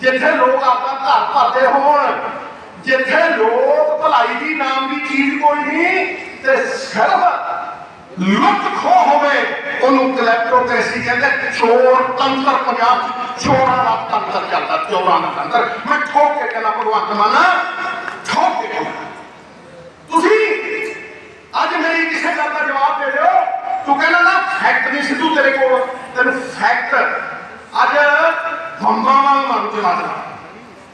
ਜਿੱਥੇ ਲੋਕ ਆਪਣਾ ਘਰ ਭਰਦੇ ਹੋਣ, ਜਿੱਥੇ ਲੋਕ ਭਲਾਈ ਦੀ ਨਾਮ ਦੀ ਚੀਜ਼ ਕੋਈ ਨਹੀਂ, ਤੇ ਸਿਰਫ ਲੁੱਟ ਖੋ ਹੋਵੇ, ਉਹਨੂੰ ਕਲੈਪਟੋਕ੍ਰੇਸੀ ਕਹਿੰਦੇ ਚੋਰ ਤੰਤਰ, ਪੰਜਾਬ ਚੋਰਾਂ ਦਾ ਤੰਤਰ ਚੱਲਦਾ, ਚੋਰਾਂ ਦਾ ਤੰਤਰ। ਮੈਂ ਠੋਕ ਕੇ ਕਹਿੰਦਾ ਭਗਵੰਤ ਮਾਨਾ, ਠੋਕ ਕੇ ਤੁਸੀਂ ਅੱਜ ਮੇਰੀ ਕਿਸੇ ਗੱਲ ਦਾ ਜਵਾਬ ਦੇ ਦਿਓ। ਤੂੰ ਕਹਿੰਦਾ ਨਾ ਫੈਕਟ ਨਹੀਂ ਸਿੱਧੂ ਤੇਰੇ ਕੋਲ, ਤੈਨੂੰ ਫੈਕਟ ਅੱਜ ਬੰਬਾਂ ਵਾਂਗ ਮਾਰੂ ਚਲਾ ਦੇਣਾ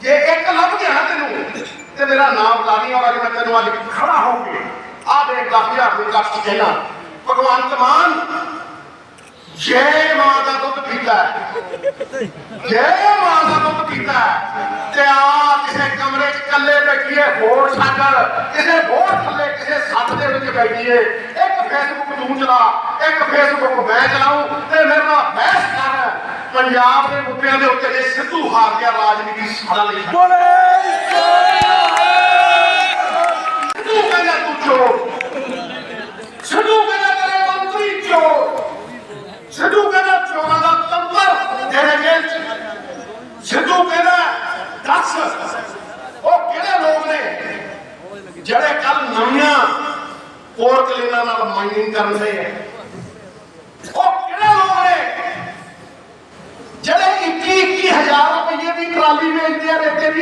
ਜੇ ਇੱਕ ਲੱਭ ਗਿਆ ਤੈਨੂੰ, ਤੇ ਮੇਰਾ ਨਾਮ ਲਾ ਦੀ ਮੈਂ ਤੈਨੂੰ ਅੱਜ ਖੜਾ ਹੋ ਕੇ ਆ ਦੇ 10000 ਦੇ ਕੱਟ ਕਹਿਣਾ, ਭਗਵੰਤ ਮਾਨ, ਜੈ ਮਾਂ ਦਾ ਦੁੱਧ ਪੀਤਾ ਜੈ ਮਾਂ ਦਾ ਦੁੱਧ ਪੀਤਾ ਤੇ ਆ ਕਿਸੇ ਕਮਰੇ 'ਚ ਇਕੱਲੇ ਬੈਠੀਏ ਹੋਰ ਛੱਡ। ਕਿਸੇ ਹੋਰ ਥੱਲੇ, ਕਿਸੇ ਸੱਤ ਦੇ ਵਿੱਚ ਬੈਠੀਏ ਇੱਕ ਫੇਸਬੁੱਕ ਤੂੰ ਚਲਾ, ਇੱਕ ਫੇਸਬੁੱਕ ਮੈਂ ਚਲਾਉਂ ਤੇ ਮੇਰੇ ਨਾਲ ਬਹਿਸ ਕਰ। ਪੰਜਾਬ ਦੇ ਮੁੱਦਿਆਂ ਦੇ ਉੱਤੇ ਜੇ ਸਿੱਧੂ ਹਾਰ ਗਿਆ ਰਾਜਨੀਤੀ ਸਾਡਾ ਲਈ ਸਿੱਧੂ ਕਹਿੰਦਾ ਤੂੰ ਚੋਰ। ਸਿੱਧੂ ਕਹਿੰਦਾ ਤੇਰੇ ਮੰਤਰੀ ਚੋਰ। ਸਿੱਧੂ ਕਹਿੰਦਾ ਚੋਰਾਂ ਦਾ ਤੰਤਰ ਤੇਰੇ ਜੇਲ੍ਹ ਚ। ਸਿੱਧੂ ਕਹਿੰਦਾ ਦੱਸ ਉਹ ਕਿਹੜੇ ਲੋਕ ਨੇ ਜਿਹੜੇ ਕੱਲ ਨਵੀਆਂ ਕੋਰਟ ਲੈਣਾ ਨਾਲ ਮਾਈਨਿੰਗ ਕਰਨ ਦੇ ਆ? ਉਹ ਕਿਹੜੇ ਲੋਕ ਨੇ ਜਿਹੜੇ 21 21000 ਰੁਪਏ ਦੀ ਟਰਾਲੀ ਵੇਚਦੇ ਆ ਰੇਤੇ ਦੀ